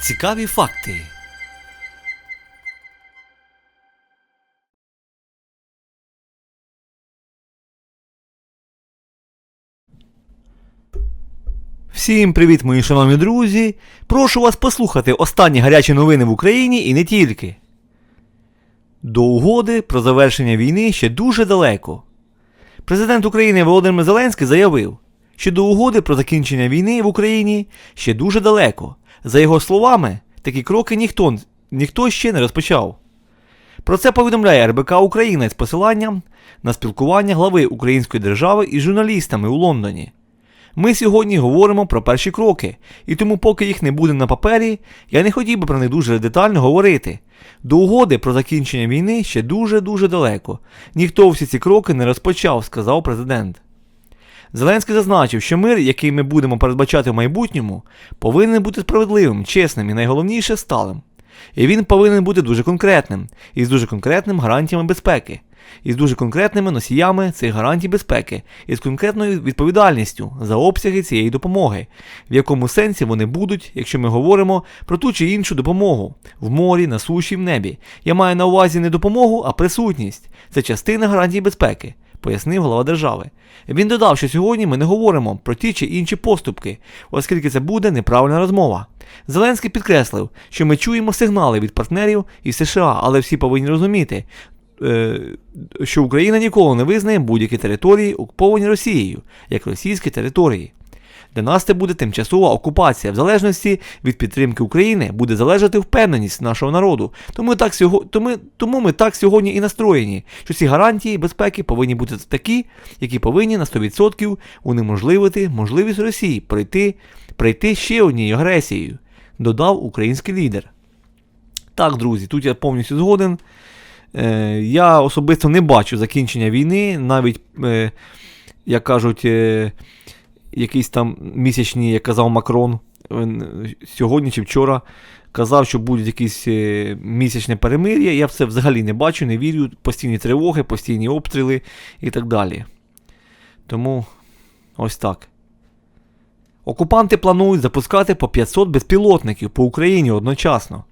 Цікаві факти. Всім привіт, мої шановні друзі! Прошу вас послухати останні гарячі новини в Україні і не тільки. До угоди про завершення війни ще дуже далеко. Президент України Володимир Зеленський заявив, що до угоди про закінчення війни в Україні ще дуже далеко. За його словами, такі кроки ніхто, ніхто ще не розпочав. Про це повідомляє РБК Україна з посиланням на спілкування глави Української держави із журналістами у Лондоні. Ми сьогодні говоримо про перші кроки, і тому, поки їх не буде на папері, я не хотів би про них дуже детально говорити. До угоди про закінчення війни ще дуже-дуже далеко. Ніхто всі ці кроки не розпочав, сказав президент. Зеленський зазначив, що мир, який ми будемо передбачати в майбутньому, повинен бути справедливим, чесним і найголовніше сталим. І він повинен бути дуже конкретним, і з дуже конкретними гарантіями безпеки, і з дуже конкретними носіями цих гарантій безпеки, і з конкретною відповідальністю за обсяги цієї допомоги, в якому сенсі вони будуть, якщо ми говоримо про ту чи іншу допомогу в морі, на суші, в небі. Я маю на увазі не допомогу, а присутність. Це частина гарантій безпеки. Пояснив глава держави. Він додав, що сьогодні ми не говоримо про ті чи інші поступки, оскільки це буде неправильна розмова. Зеленський підкреслив, що ми чуємо сигнали від партнерів із США, але всі повинні розуміти, е, що Україна ніколи не визнає будь-які території, окуповані Росією, як російські території. Для нас це буде тимчасова окупація. В залежності від підтримки України буде залежати впевненість нашого народу. Тому, так сього... тому, тому ми так сьогодні і настроєні, що ці гарантії безпеки повинні бути такі, які повинні на 100% унеможливити можливість Росії пройти, прийти ще однією агресією, додав український лідер. Так, друзі, тут я повністю згоден. Е, Я особисто не бачу закінчення війни, навіть, е, як кажуть, е, якісь там місячні, як казав Макрон, сьогодні чи вчора казав, що будуть якісь е, місячне перемир'я. Я в це взагалі не бачу, не вірю. Постійні тривоги, постійні обстріли і так далі. Тому ось так. Окупанти планують запускати по 500 безпілотників по Україні одночасно.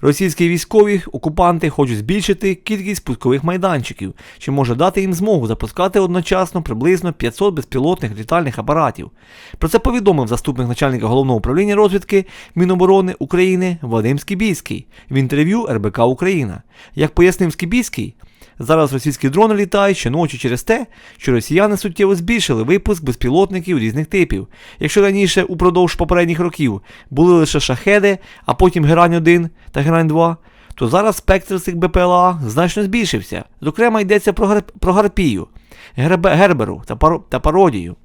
Російські військові окупанти хочуть збільшити кількість пускових майданчиків, що може дати їм змогу запускати одночасно приблизно 500 безпілотних літальних апаратів. Про це повідомив заступник начальника головного управління розвідки Міноборони України Вадим Скібійський в інтерв'ю РБК Україна. Як пояснив Скібійський, Зараз російські дрони літають щоночі через те, що росіяни суттєво збільшили випуск безпілотників різних типів. Якщо раніше упродовж попередніх років були лише шахеди, а потім Герань 1 та Герань 2, то зараз спектр цих БПЛА значно збільшився. Зокрема, йдеться про, гар... про гарпію, гербе... герберу та, пар... та пародію.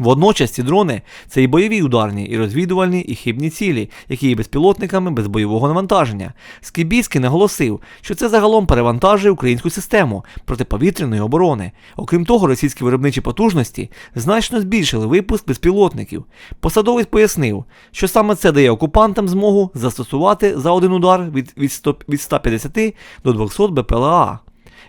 Водночас ці дрони це і бойові ударні, і розвідувальні, і хибні цілі, які є безпілотниками без бойового навантаження. Скібійський наголосив, що це загалом перевантажує українську систему протиповітряної оборони. Окрім того, російські виробничі потужності значно збільшили випуск безпілотників. Посадовець пояснив, що саме це дає окупантам змогу застосувати за один удар від, від, 100, від 150 до 200 БПЛА.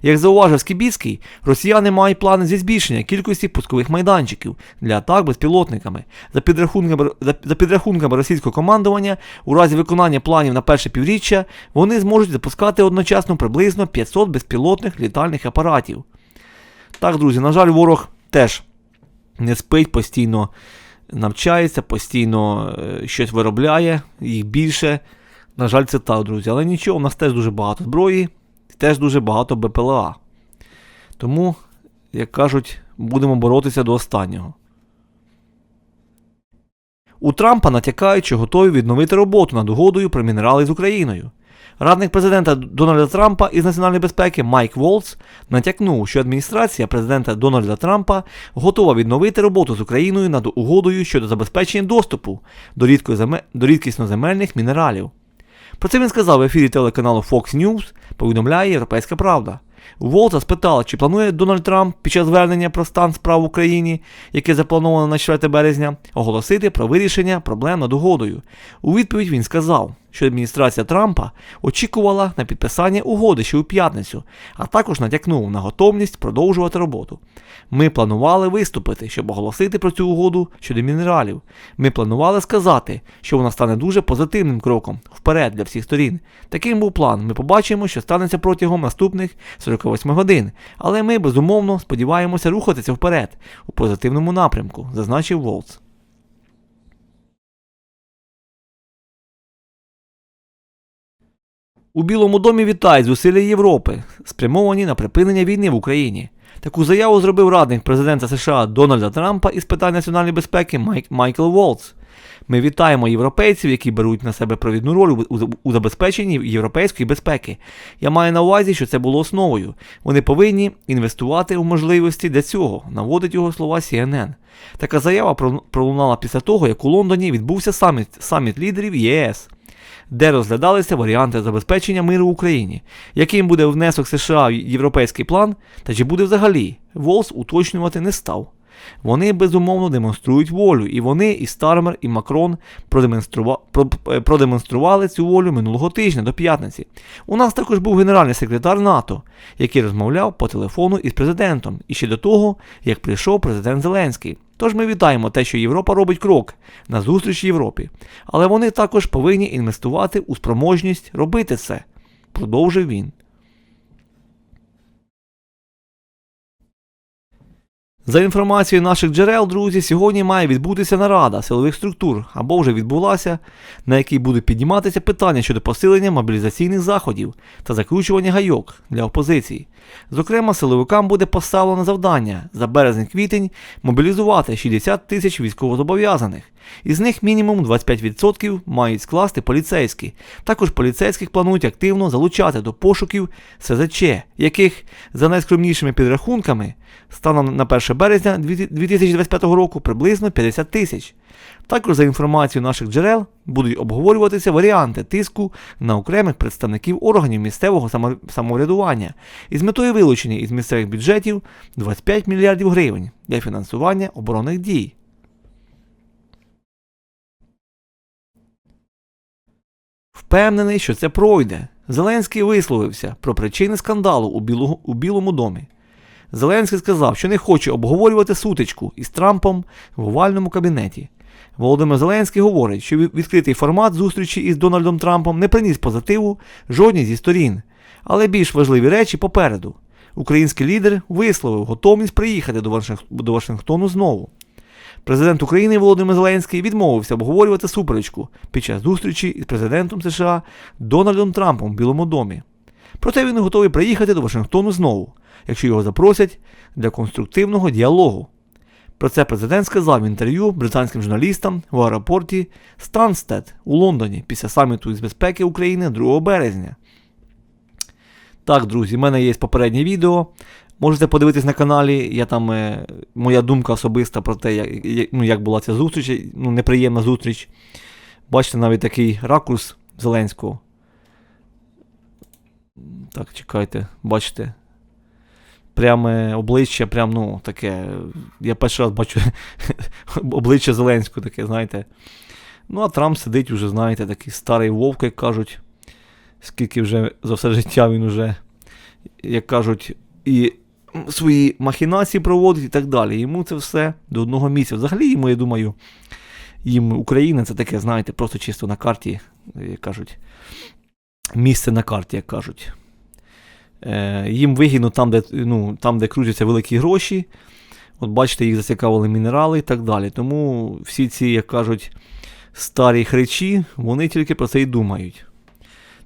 Як зауважив Скібіцький, росіяни мають плани зі збільшення кількості пускових майданчиків для атак безпілотниками. За підрахунками, за, підрахунками російського командування, у разі виконання планів на перше півріччя, вони зможуть запускати одночасно приблизно 500 безпілотних літальних апаратів. Так, друзі, на жаль, ворог теж не спить, постійно навчається, постійно е, щось виробляє, їх більше. На жаль, це так, друзі. Але нічого, у нас теж дуже багато зброї теж дуже багато БПЛА. Тому, як кажуть, будемо боротися до останнього. У Трампа натякають, що готові відновити роботу над угодою про мінерали з Україною. Радник президента Дональда Трампа із національної безпеки Майк Волц натякнув, що адміністрація президента Дональда Трампа готова відновити роботу з Україною над угодою щодо забезпечення доступу до, рідкісноземельних мінералів. Про це він сказав в ефірі телеканалу Fox News, повідомляє Європейська Правда. Волта спитала, чи планує Дональд Трамп під час звернення про стан справ в Україні, яке заплановано на 4 березня, оголосити про вирішення проблем над угодою. У відповідь він сказав: що адміністрація Трампа очікувала на підписання угоди ще у п'ятницю, а також натякнув на готовність продовжувати роботу. Ми планували виступити, щоб оголосити про цю угоду щодо мінералів. Ми планували сказати, що вона стане дуже позитивним кроком вперед для всіх сторін. Таким був план. Ми побачимо, що станеться протягом наступних 48 годин. Але ми безумовно сподіваємося рухатися вперед у позитивному напрямку, зазначив Волц. У Білому домі вітають зусилля Європи, спрямовані на припинення війни в Україні. Таку заяву зробив радник президента США Дональда Трампа із питань національної безпеки Майк Майкл Волц. Ми вітаємо європейців, які беруть на себе провідну роль у, забезпеченні європейської безпеки. Я маю на увазі, що це було основою. Вони повинні інвестувати у можливості для цього, наводить його слова CNN. Така заява пролунала після того, як у Лондоні відбувся саміт, саміт лідерів ЄС де розглядалися варіанти забезпечення миру в Україні, яким буде внесок США в європейський план, та чи буде взагалі, Волс уточнювати не став. Вони безумовно демонструють волю, і вони, і Стармер, і Макрон продемонструва... е, продемонстрували цю волю минулого тижня до п'ятниці. У нас також був генеральний секретар НАТО, який розмовляв по телефону із президентом, і ще до того, як прийшов президент Зеленський. Тож ми вітаємо те, що Європа робить крок на зустріч Європі. Але вони також повинні інвестувати у спроможність робити це, продовжив він. За інформацією наших джерел, друзі, сьогодні має відбутися нарада силових структур або вже відбулася, на якій будуть підніматися питання щодо посилення мобілізаційних заходів та закручування гайок для опозиції. Зокрема, силовикам буде поставлено завдання за березень-квітень мобілізувати 60 тисяч військовозобов'язаних. Із них мінімум 25% мають скласти поліцейські. Також поліцейських планують активно залучати до пошуків СЗЧ, яких за найскромнішими підрахунками станом на 1 березня 2025 року приблизно 50 тисяч. Також за інформацією наших джерел будуть обговорюватися варіанти тиску на окремих представників органів місцевого самоврядування із метою вилучення із місцевих бюджетів 25 мільярдів гривень для фінансування оборонних дій. Впевнений, що це пройде. Зеленський висловився про причини скандалу у, Білого, у Білому домі. Зеленський сказав, що не хоче обговорювати сутичку із Трампом в овальному кабінеті. Володимир Зеленський говорить, що відкритий формат зустрічі із Дональдом Трампом не приніс позитиву жодній зі сторін, але більш важливі речі попереду. Український лідер висловив готовність приїхати до Вашингтону знову. Президент України Володимир Зеленський відмовився обговорювати суперечку під час зустрічі із президентом США Дональдом Трампом в Білому домі. Проте він готовий приїхати до Вашингтону знову, якщо його запросять для конструктивного діалогу. Про це президент сказав в інтерв'ю британським журналістам в аеропорті Станстед у Лондоні після саміту із безпеки України 2 березня. Так, друзі, в мене є попереднє відео. Можете подивитись на каналі. Я там е, моя думка особиста про те, як, як- ну, як була ця зустріч, ну, неприємна зустріч. Бачите, навіть такий ракурс Зеленського. Так, чекайте, бачите. Пряме обличчя, прям, ну, таке. Я перший раз бачу обличчя Зеленського таке, знаєте. Ну, а Трамп сидить уже, знаєте, такий старий вовк, як кажуть. Скільки вже за все життя він уже, як кажуть, і свої махінації проводить і так далі. Йому це все до одного місця. Взагалі, йому, я думаю, їм Україна це таке, знаєте, просто чисто на карті, як кажуть, місце на карті, як кажуть. Е, їм вигідно там, де, ну, там, де крутяться великі гроші. От бачите, їх зацікавили мінерали і так далі. Тому всі ці, як кажуть, старі хречі, вони тільки про це і думають.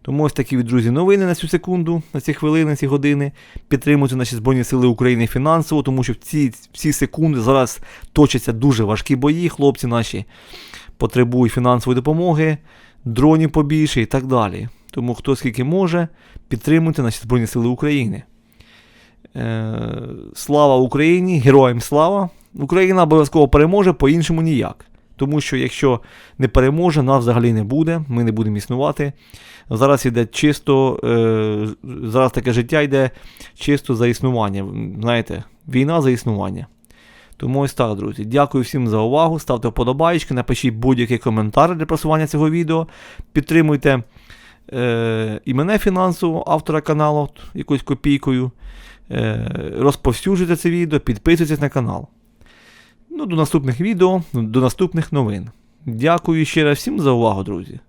Тому ось такі, друзі, новини на цю секунду, на ці хвилини, на ці години. Підтримуйте наші Збройні Сили України фінансово, тому що в ці, в ці секунди зараз точаться дуже важкі бої. Хлопці наші потребують фінансової допомоги, дронів побільше і так далі. Тому хто скільки може, підтримуйте наші Збройні Сили України. Е, слава Україні! Героям слава! Україна обов'язково переможе, по-іншому ніяк. Тому що якщо не переможе, нас взагалі не буде, ми не будемо існувати. Зараз йде чисто, е, зараз таке життя йде чисто за існування. Знаєте, війна за існування. Тому ось так, друзі. Дякую всім за увагу. Ставте вподобайки, напишіть будь-який коментар для просування цього відео. Підтримуйте е, і мене фінансово, автора каналу, якоюсь копійкою. Е, розповсюджуйте це відео, підписуйтесь на канал. Ну, до наступних відео, до наступних новин. Дякую ще раз всім за увагу, друзі.